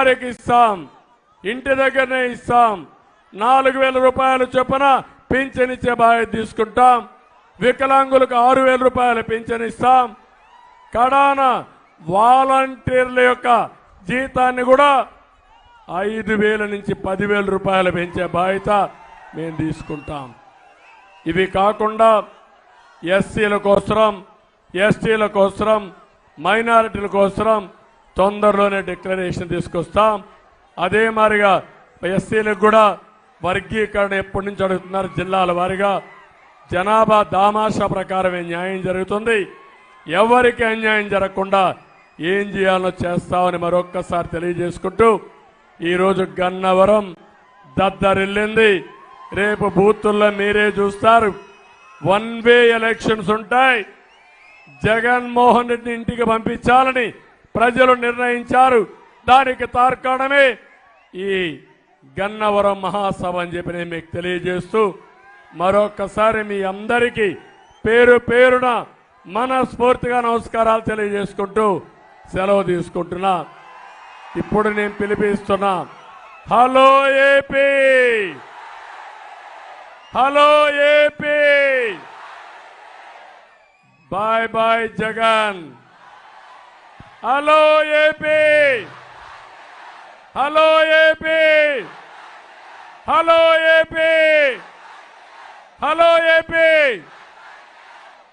వారికి ఇస్తాం. ఇంటి దగ్గరనే ఇస్తాం. నాలుగు వేల రూపాయలు చొప్పున పింఛన్ ఇచ్చే బాధ్యత తీసుకుంటాం. వికలాంగులకు ఆరు వేల రూపాయలు పింఛన్ ఇస్తాం. కడాన వాలంటీర్ల యొక్క జీతాన్ని కూడా ఐదు వేల నుంచి పదివేల రూపాయలు పెంచే బాధ్యత మేము తీసుకుంటాం. ఇవి కాకుండా ఎస్సీల కోసరం ఎస్టీల కోసరం మైనారిటీల కోసరం తొందరలోనే డిక్లరేషన్ తీసుకొస్తాం. అదే మాదిరిగా ఎస్సీలకు కూడా వర్గీకరణ ఎప్పటి నుంచి అడుగుతున్నారు జిల్లాల వారీగా జనాభా దామాషా ప్రకారమే న్యాయం జరుగుతుంది. ఎవరికి అన్యాయం జరగకుండా ఏం చేయాలో చేస్తామని మరొక్కసారి తెలియజేసుకుంటూ ఈరోజు గన్నవరం దద్దరిల్లింది. రేపు బూతుల్లో మీరే చూస్తారు. వన్ వే ఎలక్షన్స్ ఉంటాయి. జగన్మోహన్ రెడ్డిని ఇంటికి పంపించాలని ప్రజలు నిర్ణయించారు. దానికి తార్కాణమే ఈ గన్నవరం మహాసభ అని చెప్పి నేను మీకు తెలియజేస్తూ మరొకసారి మీ అందరికీ పేరు పేరున మనస్ఫూర్తిగా నమస్కారాలు తెలియజేసుకుంటూ సెలవు తీసుకుంటున్నా. ఇప్పుడు నేను పిలిపిస్తున్నా hello AP! Hello AP! Bye bye Jagan! Hello AP! Hello AP! Hello AP! Hello AP!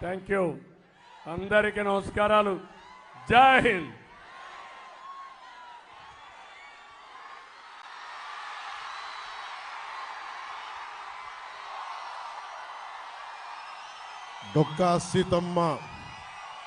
Thank you. అందరికీ నమస్కారాలు. జై హింద్. డొక్కా సీతమ్మ.